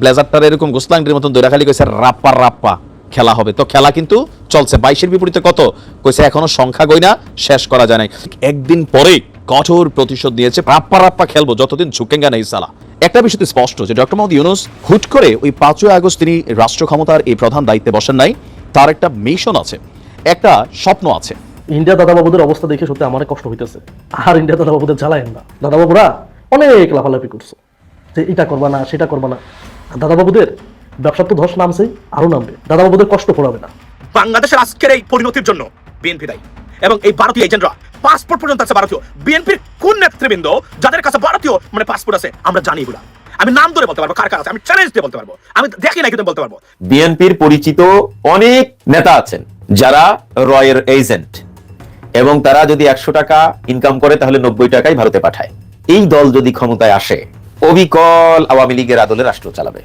ব্লেজারটার এরকম গোসলাংটির মতন দৈরা খালি কইছে, রাপ্পা রাপ্পা, খেলা হবে। তো খেলা কিন্তু চলছে। বাইশের বিপরীতে কত? কইছে, এখনও সংখ্যা গইনা শেষ করা যায় নাই। একদিন পরে কঠোর প্রতিশোধ নিয়েছে, রাপ্পা রাপ্পা খেলব, যতদিন ঝুঁকেঙ্গা নেই সালা। একটা বিষয় স্পষ্ট যে ডক্টর মোহাম্মদ ইউনুস হুট করে ওই পাঁচই আগস্ট তিনি রাষ্ট্র ক্ষমতার এই প্রধান দায়িত্বে বসেন নাই, তার একটা মিশন আছে, একটা স্বপ্ন আছে। ইন্ডিয়া দাদাবাবুদের অবস্থা দেখে সত্যি আমার কষ্ট হইতেছে। আর ইন্ডিয়া দাদাবাবুদের জ্বালায়েন না। দাদাবাবুরা অনেক লাফালাফি করছ। যে এটা করবা না, সেটা করবা না। দাদাবাবুদের ব্যবসা তো ধস নামছেই আরও নামবে। দাদাবাবুদের কষ্ট পড়াবে না। বাংলাদেশের আজকের এই পরিণতির জন্য বিএনপি দায়ী। এবং এই ভারতীয় এজেন্টরা পাসপোর্ট পর্যন্ত আছে ভারতীয়। বিএনপির কোন নেতৃবৃন্দ যাদের কাছে ভারতীয় মানে পাসপোর্ট আছে আমরা জানি এগুলা। আমি নাম ধরে বলতে পারব কার কার আছে আমি চ্যালেঞ্জ দিয়ে বলতে পারব। আমি দেখি না কিন্তু বলতে পারব। বিএনপির পরিচিত অনেক নেতা আছেন যারা রয়ের এজেন্ট। এবং তারা যদি একশো টাকা ইনকাম করে তাহলে নব্বই টাকাই ভারতে পাঠায়। এই দল যদি ক্ষমতায় আসে অবিকল আওয়ামী লীগের আদলে রাষ্ট্র চালাবে।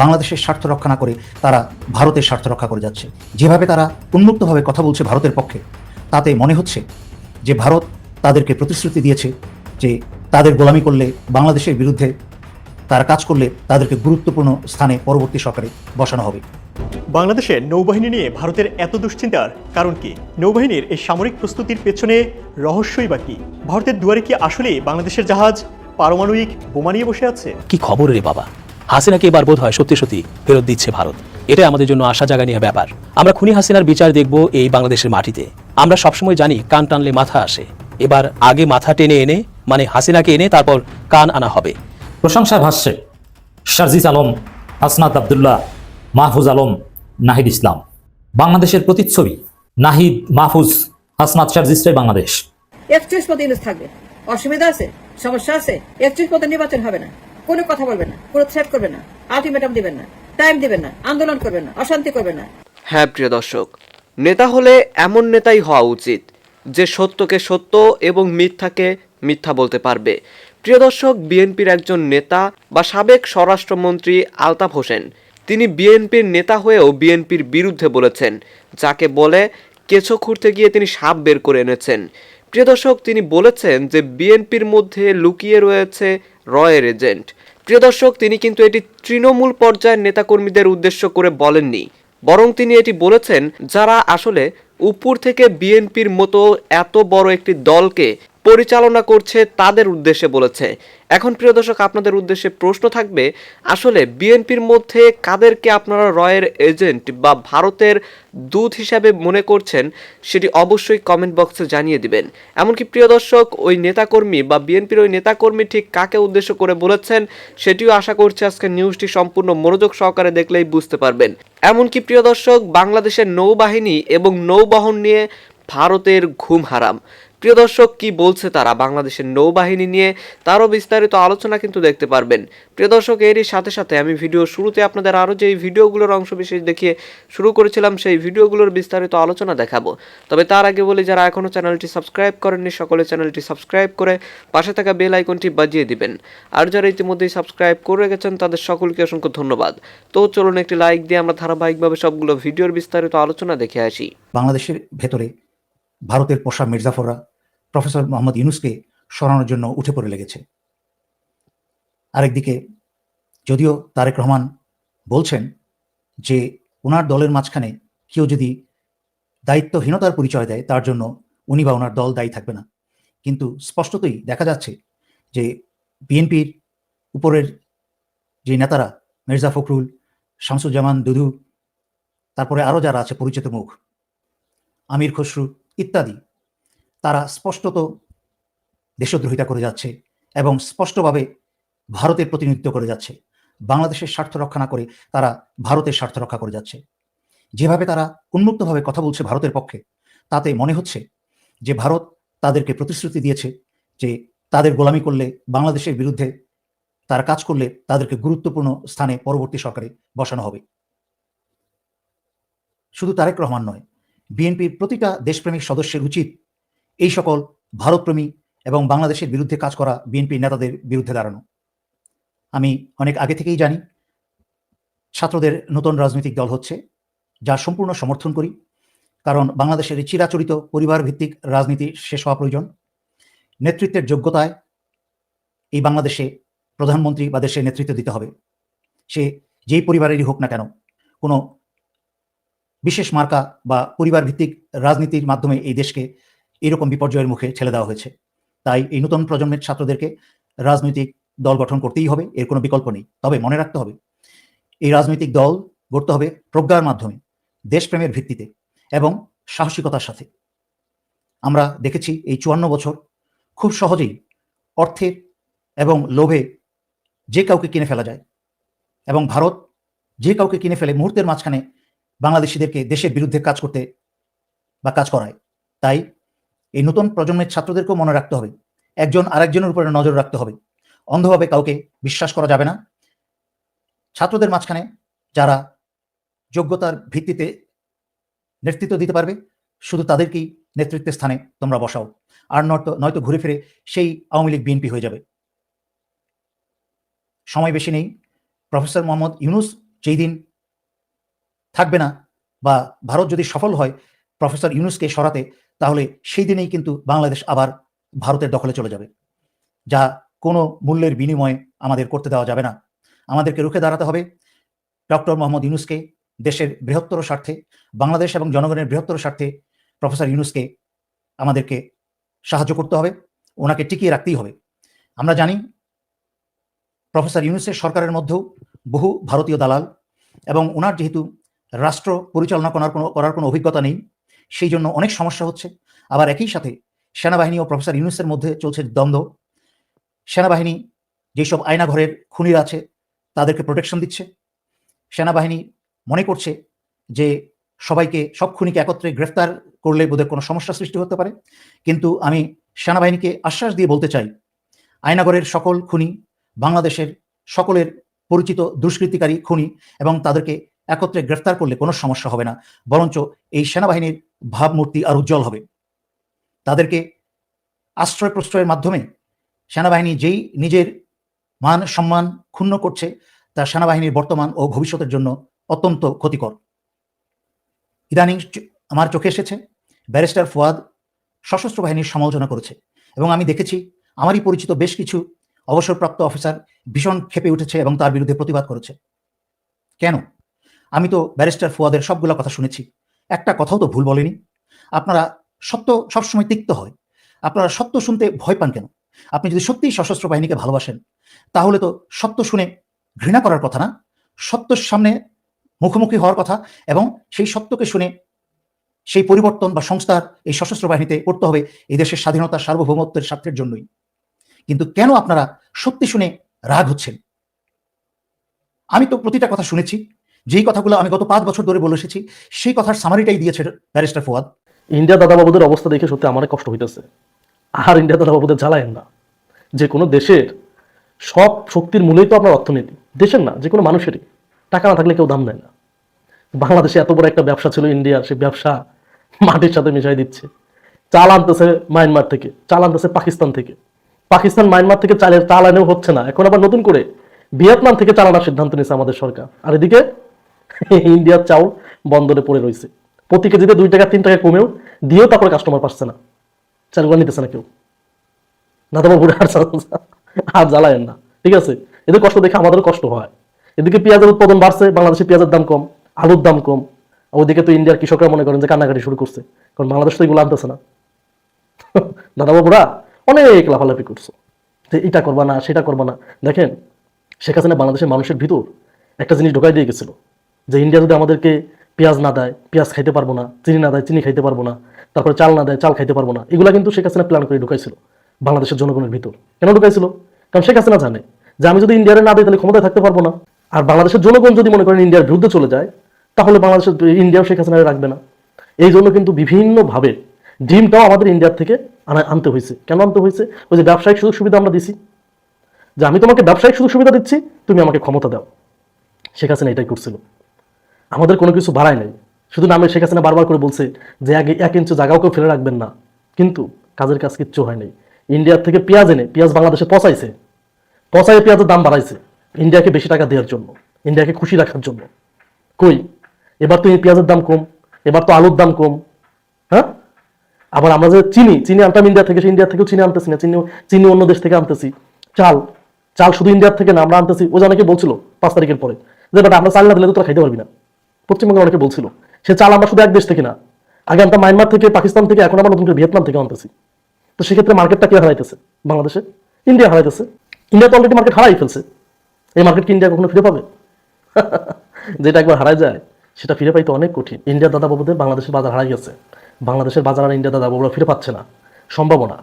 বাংলাদেশের স্বার্থ রক্ষা না করে তারা ভারতের স্বার্থ রক্ষা করে যাচ্ছে। যেভাবে তারা উন্মুক্তভাবে কথা বলছে ভারতের পক্ষে তাতে মনে হচ্ছে যে ভারত তাদেরকে প্রতিশ্রুতি দিয়েছে যে তাদের গোলামি করলে বাংলাদেশের বিরুদ্ধে তারা কাজ করলে তাদেরকে গুরুত্বপূর্ণ স্থানে পরবর্তী সরকারে বসানো হবে। বাংলাদেশের নৌবাহিনী নিয়ে ভারতের এত দুশ্চিন্তার কারণ কি? নৌবাহিনীর এই সামরিক প্রস্তুতির পেছনে রহস্যই বা কি? ভারতের দুয়ারে কি আসলে বাংলাদেশের জাহাজ পারমাণবিক বোমা নিয়ে বসে আছে। কি খবর রে বাবা? হাসিনাকে এবার বোধ হয় সত্যি সত্যি ফেরত দিচ্ছে ভারত। এটাই আমাদের জন্য আশা জাগা নিয়ে ব্যাপার। আমরা খুনি হাসিনার বিচার দেখব এই বাংলাদেশের মাটিতে। আমরা সবসময় জানি কান টানলে মাথা আসে। এবার আগে মাথা টেনে এনে মানে হাসিনাকে এনে তারপর কান আনা হবে। প্রশংসার ভাষ্যে শারজিজ আলম হাসনাত আবদুল্লাহ মাহফুজ আলম নাহিদ ইসলাম। বাংলাদেশের প্রতিচ্ছবি নাহিদ মাহফুজ হাসনাত শারজিসটাই বাংলাদেশ। পদে থাকবে। অসুবিধা আছে? সমস্যা আছে? একত্রিশ পদে নির্বাচন হবে না। কোনো কথা বলবেন না। কোনো থ্রেট করবেন না। আলটিমেটাম দিবেন না। টাইম দিবেন না। আন্দোলন করবেন না। অশান্তি করবেন না। হ্যাঁ প্রিয় দর্শক, নেতা হলে এমন নেতাই হওয়া উচিত যে সত্যকে সত্য এবং মিথ্যাকে মিথ্যা বলতে পারবে। প্রিয় দর্শক, বিএনপির একজন নেতা বা সাবেক স্বরাষ্ট্রমন্ত্রী আলতাফ হোসেন, তিনি বিএনপির নেতা হয়েও বিএনপির বিরুদ্ধে বলেছেন, যাকে বলে কেঁচো খুঁড়তে গিয়ে তিনি সাপ বের করে এনেছেন। প্রিয় দর্শক, তিনি বলেছেন যে বিএনপির মধ্যে লুকিয়ে রয়েছে রয়ের এজেন্ট। প্রিয় দর্শক, তিনি কিন্তু এটি তৃণমূল পর্যায়ের নেতাকর্মীদের উদ্দেশ্য করে বলেননি। বরং তিনি এটি বলেছেন, যারা আসলে উপর থেকে বিএনপির মতো এত বড় একটি দলকে পরিচালনা করছে তাদের উদ্দেশ্যে বলেছে। এখন প্রিয় দর্শক, আপনাদের উদ্দেশ্যে প্রশ্ন থাকবে, আসলে বিএনপির মধ্যে কাদেরকে আপনারা রয়ের এজেন্ট বা ভারতের দূত হিসাবে মনে করছেন, সেটি অবশ্যই কমেন্ট বক্সে জানিয়ে দিবেন। এমনকি প্রিয় দর্শক, ওই নেতাকর্মী বা বিএনপির ওই নেতাকর্মী ঠিক কাকে উদ্দেশ্য করে বলেছেন, সেটিও আশা করছি আজকে নিউজটি সম্পূর্ণ মনোযোগ সহকারে দেখলেই বুঝতে পারবেন। এমনকি প্রিয় দর্শক, বাংলাদেশের নৌবাহিনী এবং নৌবহন নিয়ে ভারতের ঘুম হারাম। প্রিয় দর্শক, কি বলছে তারা? বাংলাদেশের নৌবাহিনী নিয়ে তারও বিস্তারিত আলোচনা কিন্তু দেখতে পারবেন। প্রিয় দর্শক, এরই সাথে সাথে আমি ভিডিও শুরুতে আপনাদের আরও যে ভিডিওগুলোর অংশ বিশেষ দেখিয়ে শুরু করেছিলাম, সেই ভিডিওগুলোর বিস্তারিত আলোচনা দেখাবো। তবে তার আগে বলি, যারা এখনও চ্যানেলটি সাবস্ক্রাইব করেননি, সকলে চ্যানেলটি সাবস্ক্রাইব করে পাশে থাকা বেল আইকনটি বাজিয়ে দিবেন। আর যারা ইতিমধ্যেই সাবস্ক্রাইব করে গেছেন, তাদের সকলকে অসংখ্য ধন্যবাদ। তো চলুন একটি লাইক দিয়ে আমরা ধারাবাহিকভাবে সবগুলো ভিডিওর বিস্তারিত আলোচনা দেখে আসি। বাংলাদেশের ভেতরে ভারতের পোষা মির্জাফররা প্রফেসর মোহাম্মদ ইউনুসকে সরানোর জন্য উঠে পড়ে লেগেছে। আরেকদিকে, যদিও তারেক রহমান বলছেন যে ওনার দলের মাঝখানে কেউ যদি দায়িত্বহীনতার পরিচয় দেয়, তার জন্য উনি বা ওনার দল দায়ী থাকবে না। কিন্তু স্পষ্টতই দেখা যাচ্ছে যে বিএনপির উপরের যে নেতারা, মির্জা ফখরুল, শামসুজ্জামান দুদু, তারপরে আরও যারা আছে, পরিচিত মুখ, আমির খসরু ইত্যাদি তারা স্পষ্টত দেশদ্রোহিতা করে যাচ্ছে এবং স্পষ্টভাবে ভারতের প্রতিনিধিত্ব করে যাচ্ছে। বাংলাদেশের স্বার্থ রক্ষা না করে তারা ভারতের স্বার্থ রক্ষা করে যাচ্ছে। যেভাবে তারা উন্মুক্তভাবে কথা বলছে ভারতের পক্ষে, তাতে মনে হচ্ছে যে ভারত তাদেরকে প্রতিশ্রুতি দিয়েছে যে তাদের গোলামি করলে বাংলাদেশের বিরুদ্ধে তারা কাজ করলে তাদেরকে গুরুত্বপূর্ণ স্থানে পরবর্তী সরকারে বসানো হবে। শুধু তারেক রহমান নয়, বিএনপির প্রতিটা দেশপ্রেমিক সদস্যের উচিত এই সকল ভারতপ্রেমী এবং বাংলাদেশের বিরুদ্ধে কাজ করা বিএনপি নেতাদের বিরুদ্ধে দাঁড়ানো। আমি অনেক আগে থেকেই জানি, ছাত্রদের নতুন রাজনৈতিক দল হচ্ছে যা সম্পূর্ণ সমর্থন করি, কারণ বাংলাদেশের চিরাচরিত পরিবার ভিত্তিক রাজনীতি শেষ হওয়া প্রয়োজন। নেতৃত্বের যোগ্যতায় এই বাংলাদেশে প্রধানমন্ত্রী বা দেশের নেতৃত্ব দিতে হবে। সে যেই পরিবারেরই হোক না কেন, কোনো বিশেষ মার্কা বা পরিবার ভিত্তিক রাজনীতির মাধ্যমে এই দেশকে এরকম বিপর্যয়ের মুখে ছেলে দেওয়া হয়েছে। তাই এই নতুন প্রজন্মের ছাত্রদেরকে রাজনৈতিক দল গঠন করতেই হবে, এর কোনো বিকল্প নেই। তবে মনে রাখতে হবে, এই রাজনৈতিক দল গড়তে হবে প্রজ্ঞার মাধ্যমে, দেশপ্রেমের ভিত্তিতে এবং সাহসিকতার সাথে। আমরা দেখেছি এই চুয়ান্ন বছর খুব সহজেই অর্থের এবং লোভে যে কাউকে কিনে ফেলা যায় এবং ভারত যে কাউকে কিনে ফেলে মুহূর্তের মাঝখানে বাংলাদেশিদেরকে দেশের বিরুদ্ধে কাজ করতে বা কাজ করায়, তাই এই নতুন প্রজন্মের ছাত্রদেরকেও মনে রাখতে হবে। একজন আরেকজনের উপরে নজর রাখতে হবে। অন্ধভাবে কাউকে বিশ্বাস করা যাবে না। ছাত্রদের মাঝখানে যারা যোগ্যতার ভিত্তিতে নেতৃত্ব দিতে পারবে, শুধু তাদেরকেই নেতৃত্বের স্থানে তোমরা বসাও। আর নয়তো নয়তো ঘুরে ফিরে সেই আওয়ামী লীগ বিএনপি হয়ে যাবে। সময় বেশি নেই। প্রফেসর মোহাম্মদ ইউনুস যেই দিন থাকবে না বা ভারত যদি সফল হয়, প্রফেসর ইউনুসকে সরাতে তাহলে সেই দিনেই কিন্তু বাংলাদেশ আবার ভারতের দখলে চলে যাবে, যা কোনো মূল্যের বিনিময়ে আমাদের করতে দেওয়া যাবে না। আমাদেরকে রুখে দাঁড়াতে হবে। ডক্টর মোহাম্মদ ইউনুসকে, দেশের বৃহত্তর স্বার্থে, বাংলাদেশ এবং জনগণের বৃহত্তর স্বার্থে প্রফেসর ইউনুসকে আমাদেরকে সাহায্য করতে হবে, ওনাকে টিকিয়ে রাখতেই হবে। আমরা জানি, প্রফেসর ইউনুসের সরকারের মধ্যেও বহু ভারতীয় দালাল এবং ওনার যেহেতু রাষ্ট্র পরিচালনা করার কোনো করার কোনো অভিজ্ঞতা নেই সেই জন্য অনেক সমস্যা হচ্ছে। আবার একই সাথে সেনাবাহিনী ও প্রফেসর ইউনুসের মধ্যে চলছে দ্বন্দ্ব। সেনাবাহিনী যেসব আয়নাঘরের খুনিরা আছে, তাদেরকে প্রোটেকশন দিচ্ছে। সেনাবাহিনী মনে করছে যে সবাইকে, সব খুনিকে একত্রে গ্রেফতার করলে বোধহয় কোনো সমস্যা সৃষ্টি হতে পারে। কিন্তু আমি সেনাবাহিনীকে আশ্বাস দিয়ে বলতে চাই আয়নাগরের সকল খুনি, বাংলাদেশের সকলের পরিচিত দুষ্কৃতিকারী খুনি এবং তাদেরকে একত্রে গ্রেফতার করলে কোনো সমস্যা হবে না। বরঞ্চ এই সেনাবাহিনীর ভাবমূর্তি আর উজ্জ্বল হবে। তাদেরকে আশ্রয় প্রশ্রয়ের মাধ্যমে সেনাবাহিনী যেই নিজের মান, সম্মান ক্ষুণ্ণ করছে, তা সেনাবাহিনীর বর্তমান ও ভবিষ্যতের জন্য অত্যন্ত ক্ষতিকর। ইদানিং আমার চোখে এসেছে, ব্যারিস্টার ফুয়াদ সশস্ত্র বাহিনীর সমালোচনা করেছে এবং আমি দেখেছি, আমারই পরিচিত বেশ কিছু অবসরপ্রাপ্ত অফিসার ভীষণ ক্ষেপে উঠেছে এবং তার বিরুদ্ধে প্রতিবাদ করেছে। কেন? আমি তো ব্যারিস্টার ফুয়াদের সবগুলো কথা শুনেছি। একটা কথাও তো ভুল বলেনি। আপনারা সত্য সবসময় তিক্ত হয়। আপনারা সত্য শুনতে ভয় পান কেন? আপনি যদি সত্যিই সশস্ত্র বাহিনীকে ভালোবাসেন, তাহলে তো সত্য শুনে ঘৃণা করার কথা না। সত্যর সামনে মুখোমুখি হওয়ার কথা এবং সেই সত্যকে শুনে সেই পরিবর্তন বা সংস্থার এই সশস্ত্র বাহিনীতে করতে হবে এই দেশের স্বাধীনতা সার্বভৌমত্বের স্বার্থের জন্যই। কিন্তু কেন আপনারা সত্যি শুনে রাগ হচ্ছেন? আমি তো প্রতিটা কথা শুনেছি। যেই কথাগুলো আমি গত পাঁচ বছর ধরে বলে এসেছি, সেই কথার সামারিটাই দিয়েছে ব্যারিস্টার ফুয়াদ। ইন্ডিয়া দাদাবাবুদের অবস্থা দেখে সত্যি আমার কষ্ট হইতেছে। আর ইন্ডিয়া দাদাবাবুদের জ্বালায়েন না। যে কোনো দেশের সব শক্তির মূলেই তো আপনার অর্থনীতি। দেশের না, যে কোনো মানুষেরই। টাকা না থাকলে কেউ দাম দেয় না। বাংলাদেশে এত বড় একটা ব্যবসা ছিল ইন্ডিয়ার সেই ব্যবসা মাটির সাথে মিশাই দিচ্ছে। চাল আনতেছে মায়ানমার থেকে, চাল আনতেছে পাকিস্তান থেকে। পাকিস্তান, মায়ানমার থেকে চালের চাল আনেও হচ্ছে না। এখন আবার নতুন করে ভিয়েতনাম থেকে চালানোর সিদ্ধান্ত নিয়েছে আমাদের সরকার। আর এদিকে ইন্ডিয়ার চাউল বন্দরে পড়ে রয়েছে। প্রতি কেজিতে দুই টাকা, তিন টাকা কমেও দিয়েও তারপরে কাস্টমার পাচ্ছে না। চালগুলো নিতেছে না কেউ। দাদাবাবুর আর আর জ্বালায়েন না। ঠিক আছে? এদের কষ্ট দেখে আমাদেরও কষ্ট হয়। এদিকে পেঁয়াজের উৎপাদন বাড়ছে, বাংলাদেশে পেঁয়াজের দাম কম, আলুর দাম কম। ওইদিকে তো ইন্ডিয়ার কৃষকরা মনে করেন যে কান্নাকাটি শুরু করছে। কারণ বাংলাদেশ তো এগুলো আনতেছে না। দাদাবাবুরা অনেক লাফালাফি করছে। যে এটা করবা না, সেটা করবা না। দেখেন, শেখ হাসিনা বাংলাদেশের মানুষের ভিতর একটা জিনিস ঢোকাই দিয়ে গেছিল। যে ইন্ডিয়া যদি আমাদেরকে পেঁয়াজ না দেয়, পেঁয়াজ খাইতে পারব না, চিনি না দেয়, চিনি খাইতে পারব না, তারপরে চাল না দেয়, চাল খাইতে পারব না, এগুলা কিন্তু শেখ হাসিনা প্ল্যান করে ঢুকাইছিল বাংলাদেশের জনগণের ভিতর। কেন ঢুকাইছিল? কারণ শেখ হাসিনা জানে যে আমি যদি ইন্ডিয়ারে না দিই তাহলে ক্ষমতায় থাকতে পারব না। আর বাংলাদেশের জনগণ যদি মনে করেন ইন্ডিয়ার বিরুদ্ধে চলে যায়, তাহলে বাংলাদেশের ইন্ডিয়াও শেখ হাসিনা রাখবে না। এই জন্য কিন্তু বিভিন্নভাবে ডিমটাও আমাদের ইন্ডিয়ার থেকে আনা- আনতে হয়েছে কেন আনতে হয়েছে ওই যে ব্যবসায়িক সুযোগ সুবিধা আমরা দিছি। যে আমি তোমাকে ব্যবসায়িক সুযোগ সুবিধা দিচ্ছি, তুমি আমাকে ক্ষমতা দাও। শেখ হাসিনা এটাই করছিল। আমাদের কোনো কিছু বাড়ায় নাই। শুধু নামে শেখ হাসিনা বারবার করে বলছে যে এক এক ইঞ্চি জায়গাও কেউ ফেলে রাখবেন না। কিন্তু কাজের কাজ কিচ্ছু হয় নাই। ইন্ডিয়ার থেকে পেঁয়াজ এনে, পেঁয়াজ বাংলাদেশে পচাইছে। পচাই পেঁয়াজের দাম বাড়াইছে ইন্ডিয়াকে বেশি টাকা দেওয়ার জন্য, ইন্ডিয়াকে খুশি রাখার জন্য। কই? এবার তো এই পেঁয়াজের দাম কম, এবার তো আলুর দাম কম হ্যাঁ? আবার আমরা যে চিনি চিনি আনতাম ইন্ডিয়া থেকে, সেই ইন্ডিয়া থেকেও চিনি আনতেছি না, চিনি চিনি অন্য দেশ থেকে আনতেছি। চাল চাল শুধু ইন্ডিয়ার থেকে না, আমরা আনতেছি। ও যে অনেকে বলছিল পাঁচ তারিখের পরে, যে বাট আমরা চাল না দিলে তো তোরা খাইতে পারবি না। পশ্চিমবঙ্গে অনেকে বলছিল, সে চাল আমরা শুধু এক দেশ থেকে না আগে আনতাম মায়ানমার থেকে, পাকিস্তান থেকে, এখন আমরা নতুন করে ভিয়েতনাম থেকে আনতেছি। তো সেক্ষেত্রে মার্কেটটা কে হারাইতেছে? বাংলাদেশে? ইন্ডিয়া হারাইতেছে। ইন্ডিয়া তো অলরেডি মার্কেট হারাই ফেলছে। এই মার্কেট কি ইন্ডিয়া কখনো ফিরে পাবে? যেটা একবার হারায় যায়, সেটা ফিরে পাইতে অনেক কঠিন। ইন্ডিয়ার দাদা বাবুদের বাংলাদেশের বাজার হারাই গেছে। বাংলাদেশের বাজার আর ইন্ডিয়ার দাদা বাবুরা ফিরে পাচ্ছে না। সম্ভাবনা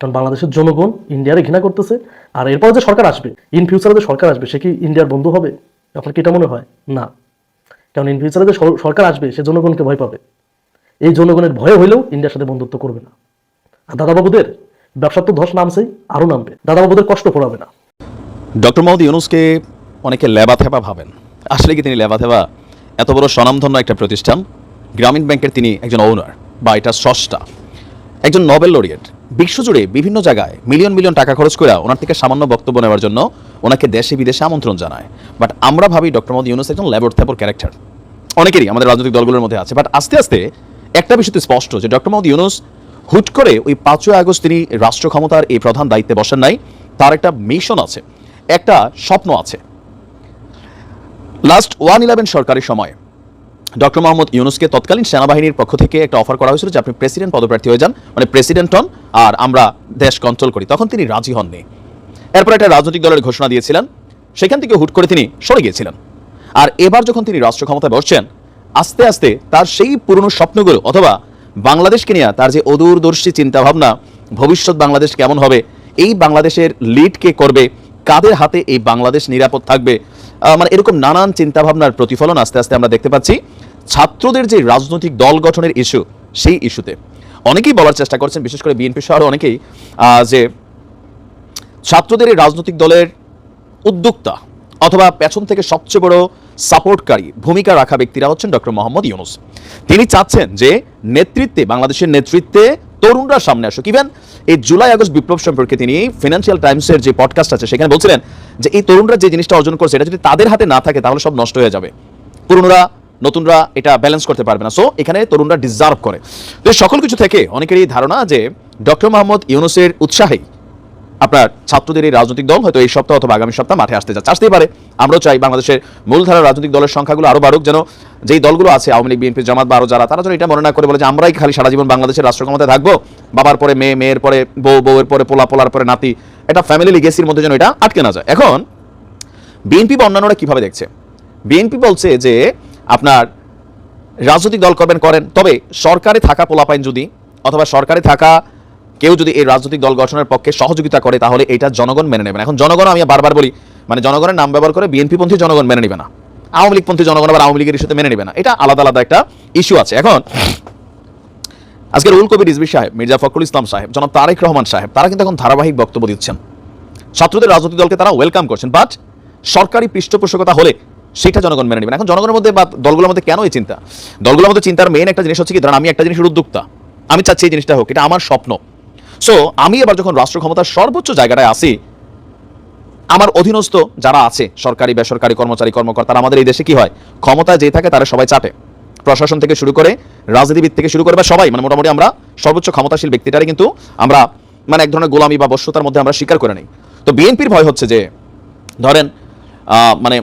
কারণ বাংলাদেশের জনগণ ইন্ডিয়ারে ঘৃণা করতেছে, আর এরপরে যে সরকার আসবে ইন ফিউচারে যে সরকার আসবে, সে কি ইন্ডিয়ার বন্ধু হবে? আপনার কি এটা মনে হয়? না। কারণ ইন ফিউচারে যে সরকার আসবে, সে জনগণকে ভয় পাবে। এই জনগণের ভয় হইলেও ইন্ডিয়ার সাথে বন্ধুত্ব করবে না। আর দাদাবাবুদের ব্যবসার তো ধস নামছেই আরও নামবে। দাদাবাবুদের কষ্ট পড়াবে না। ডক্টর মোহাম্মদ ইউনুসকে অনেকে লেবা থেবা ভাবেন। আসলে কি তিনি লেবা থেবা এত বড় স্বনামধন্য একটা প্রতিষ্ঠান, গ্রামীণ ব্যাংকের তিনি একজন ওনার বা এটা স্রষ্টা। একজন নোবেল লরিয়েট বিশ্বজুড়ে বিভিন্ন জায়গায় মিলিয়ন মিলিয়ন টাকা খরচ করে ওনার থেকে সামান্য বক্তব্য নেওয়ার জন্য ওনাকে দেশে বিদেশে আমন্ত্রণ জানায়। বাট আমরা ভাবি ডক্টর মোহাম্মদ ইউনুস একজন ল্যাবর থ্যাপর ক্যারেক্টার অনেকেরই আমাদের রাজনৈতিক দলগুলোর মধ্যে আছে। বাট আস্তে আস্তে একটা বিষয় তো স্পষ্ট যে ডক্টর মোহাম্মদ ইউনুস হুট করে ওই পাঁচই আগস্ট তিনি রাষ্ট্র ক্ষমতার এই প্রধান দায়িত্বে বসেন নাই। তার একটা মিশন আছে। একটা স্বপ্ন আছে। লাস্ট ওয়ান ইলেভেন সরকারের সময় ডক্টর মোহাম্মদ ইউনুসকে তৎকালীন সেনাবাহিনীর পক্ষ থেকে একটা অফার করা হয়েছিল যে আপনি প্রেসিডেন্ট পদপ্রার্থী হয়ে যান মানে প্রেসিডেন্ট হন আর আমরা দেশ কন্ট্রোল করি। তখন তিনি রাজি হননি। এরপর একটা রাজনৈতিক দলের ঘোষণা দিয়েছিলেন। সেখান থেকে হুট করে তিনি সরে গিয়েছিলেন। আর এবার যখন তিনি রাষ্ট্র ক্ষমতায় বসছেন, আস্তে আস্তে তার সেই পুরনো স্বপ্নগুলো অথবা বাংলাদেশকে নিয়ে তার যে অদূরদর্শী চিন্তাভাবনা, ভবিষ্যৎ বাংলাদেশ কেমন হবে, এই বাংলাদেশের লিড কে করবে, কাদের হাতে এই বাংলাদেশ নিরাপদ থাকবে মানে এরকম নানান চিন্তাভাবনার প্রতিফলন আস্তে আস্তে আমরা দেখতে পাচ্ছি। ছাত্রদের যে রাজনৈতিক দল গঠনের ইস্যু সেই ইস্যুতে অনেকেই বলার চেষ্টা করছেন, বিশেষ করে বিএনপি সহ অনেকেই যে ছাত্রদের এই রাজনৈতিক দলের উদ্যোক্তা অথবা পেছন থেকে সবচেয়ে বড় সাপোর্টকারী ভূমিকা রাখা ব্যক্তিরা হচ্ছেন ডক্টর মোহাম্মদ ইউনুস। তিনি চাচ্ছেন যে নেতৃত্বে, বাংলাদেশের নেতৃত্বে তরুণরা সামনে আসুক। ইভেন এই জুলাই, আগস্ট বিপ্লব সম্পর্কে তিনি ফিনান্সিয়াল টাইমসের যে পডকাস্ট আছে, সেখানে বলছিলেন যে এই তরুণরা যে জিনিসটা অর্জন করছে, এটা যদি তাদের হাতে না থাকে, তাহলে সব নষ্ট হয়ে যাবে। পুরনোরা নতুনরা এটা ব্যালেন্স করতে পারবে না। সো এখানে তরুণরা ডিজার্ভ করে। তো সকল কিছু থেকে অনেকেরই ধারণা যে ডক্টর মোহাম্মদ ইউনুসের উৎসাহেই আপনার ছাত্রদের এই রাজনৈতিক দল হয়তো এই সপ্তাহ অথবা আগামী সপ্তাহ মাঠে আসতে যাচ্ছে আসতেই পারে। আমরাও চাই বাংলাদেশের মূলধারার রাজনৈতিক দলের সংখ্যাগুলো আরও বাড়ুক যেন যেই দলগুলো আছে, আওয়ামী লীগ, বিএনপি, জামাত বা আরও যারা, তারা যেন এটা মনে না করে বলে যে, আমরাই খালি সারা জীবন বাংলাদেশের রাষ্ট্র ক্ষমতায় থাকব। বাবার পরে মেয়ে, মেয়ের পরে বউ, বউয়ের পরে পোলা, পোলার পরে নাতি। এটা ফ্যামিলি লিগেসির মধ্যে যেন এটা আটকে না যায়। এখন, বিএনপি বা অন্যান্যরা কীভাবে দেখছে? বিএনপি বলছে যে আপনার রাজনৈতিক দল করবেন করেন, তবে সরকারে থাকা পোলাপাইন যদি, অথবা সরকারে থাকা কেউ যদি এই রাজনৈতিক দল গঠনের পক্ষে সহযোগিতা করে, তাহলে এটা জনগণ মেনে নেবে না। এখন জনগণ, আমি বারবার বলি মানে জনগণের নাম ব্যবহার করে বিএনপি পন্থী জনগণ মেনে নেবে না। আওয়ামী লীগ পন্থী জনগণ আবার আওয়ামী লীগের ইস্যুতে মেনে নেবে না। এটা আলাদা আলাদা একটা ইস্যু আছে। এখন আজকের রুল কবির রিজভি সাহেব, মির্জা ফখরুল ইসলাম সাহেব, জনাব তারেক রহমান সাহেব, তারা কিন্তু এখন ধারাবাহিক বক্তব্য দিচ্ছেন। ছাত্রদের রাজনৈতিক দলকে তারা ওয়েলকাম করছেন বাট সরকারি পৃষ্ঠপোষকতা হলে সেটা জনগণ মেনে নেবেন এখন জনগণের মধ্যে বা দলগুলোর মধ্যে কেন এই চিন্তা? দলগুলোর মধ্যে চিন্তার মেইন একটা জিনিস হচ্ছে কি, ধরেন আমি একটা জিনিসের উদ্যোক্তা। আমি চাচ্ছি এই জিনিসটা হোক, এটা আমার স্বপ্ন। সো আমি এবার যখন রাষ্ট্র ক্ষমতার সর্বোচ্চ জায়গাটায় আসি আমার অধীনস্থ যারা আছে, সরকারি, বেসরকারি কর্মচারী কর্মকর্তারা আমাদের এই দেশে কি হয়? ক্ষমতা যে থাকে তারা সবাই চাটে। প্রশাসন থেকে শুরু করে, রাজনীতিবিদ থেকে শুরু করে বা সবাই মানে মোটামুটি আমরা সর্বোচ্চ ক্ষমতাশীল ব্যক্তিটারে কিন্তু আমরা মানে এক ধরনের গোলামি বা বস্যতার মধ্যে আমরা স্বীকার করে নিই। তো বিএনপির ভয় হচ্ছে যে, ধরেন মানে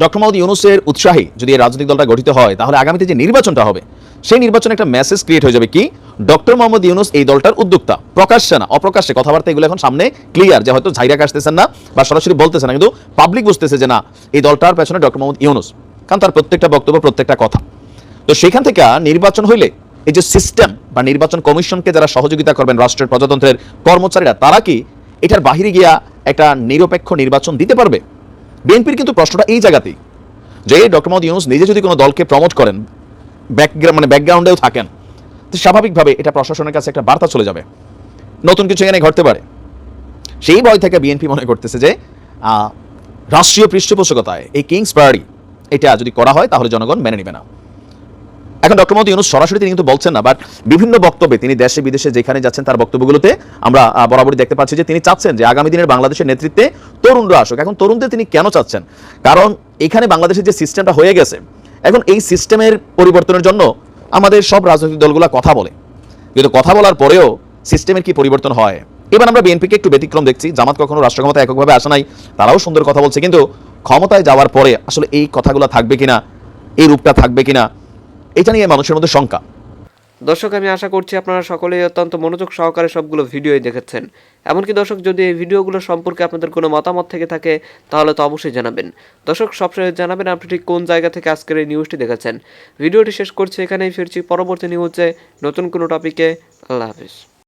ডক্টর মোহাম্মদ ইউনুসের উৎসাহী যদি এই রাজনৈতিক দলটা গঠিত হয়, তাহলে আগামীতে যে নির্বাচনটা হবে, সেই নির্বাচনে একটা মেসেজ ক্রিয়েট হয়ে যাবে কি? ডক্টর মোহাম্মদ ইউনুস এই দলটার উদ্যোক্তা। প্রকাশ্যে না, অপ্রকাশ্যে কথাবার্তা এগুলো এখন সামনে ক্লিয়ার যে হয়তো ঝাইরা কাটতেছেন না বা সরাসরি বলতেছে না, কিন্তু পাবলিক বুঝতেছে যে না, এই দলটার পেছনে ডক্টর মোহাম্মদ ইউনুস। কারণ তার প্রত্যেকটা বক্তব্য, প্রত্যেকটা কথা। তো সেখান থেকে নির্বাচন হইলে এই যে সিস্টেম বা নির্বাচন কমিশনকে যারা সহযোগিতা করবেন রাষ্ট্রের প্রজাতন্ত্রের কর্মচারীরা, তারা কি এটার বাহিরে গিয়া একটা নিরপেক্ষ নির্বাচন দিতে পারবে? বিএনপির কিন্তু প্রশ্নটা এই জায়গাতেই যে, ডক্টর মোহাম্মদ ইউনুস নিজে যদি কোনো দলকে প্রমোট করেন ব্যাকগ্রাউন্ড মানে ব্যাকগ্রাউন্ডেও থাকেন, তো স্বাভাবিকভাবে এটা প্রশাসনের কাছে একটা বার্তা চলে যাবে। নতুন কিছু এখানে ঘটতে পারে। সেই ভয় থেকে বিএনপি মনে করতেছে যে রাষ্ট্রীয় পৃষ্ঠপোষকতায় এই কিংস পার্টি এটা যদি করা হয়, তাহলে জনগণ মেনে নেবে না। এখন ডক্টর মোহাম্মদ ইউনুস সরাসরি তিনি কিন্তু বলছেন না বাট বিভিন্ন বক্তব্যে তিনি দেশে, বিদেশে যেখানে যাচ্ছেন তার বক্তব্যগুলোতে আমরা বরাবরই দেখতে পাচ্ছি যে তিনি চাচ্ছেন যে আগামী দিনের বাংলাদেশের নেতৃত্বে তরুণরা আসুক। এখন তরুণদের তিনি কেন চাচ্ছেন? কারণ এখানে বাংলাদেশের যে সিস্টেমটা হয়ে গেছে, এখন এই সিস্টেমের পরিবর্তনের জন্য আমাদের সব রাজনৈতিক দলগুলো কথা বলে। কিন্তু কথা বলার পরেও সিস্টেমের কি পরিবর্তন হয়? এবার আমরা বিএনপিকে একটু ব্যতিক্রম দেখছি। জামাত কখনো রাষ্ট্র ক্ষমতা এককভাবে আসে নাই, তারাও সুন্দর কথা বলছে, কিন্তু ক্ষমতায় যাওয়ার পরে আসলে এই কথাগুলো থাকবে কিনা, এই রূপটা থাকবে কিনা এটা নিয়ে মানুষের মধ্যে শঙ্কা। দর্শক, আমি আশা করছি আপনারা সকলেই অত্যন্ত মনোযোগ সহকারে সবগুলো ভিডিওই দেখেছেন। এমনকি দর্শক, যদি এই ভিডিওগুলো সম্পর্কে আপনাদের কোনো মতামত থেকে থাকে, তাহলে তো অবশ্যই জানাবেন। দর্শক, সবসময় জানাবেন আপনি ঠিক কোন জায়গা থেকে আজকের এই নিউজটি দেখেছেন। ভিডিওটি শেষ করছি এখানেই, ফিরছি পরবর্তী নিউজে নতুন কোনো টপিকে আল্লাহ হাফিজ।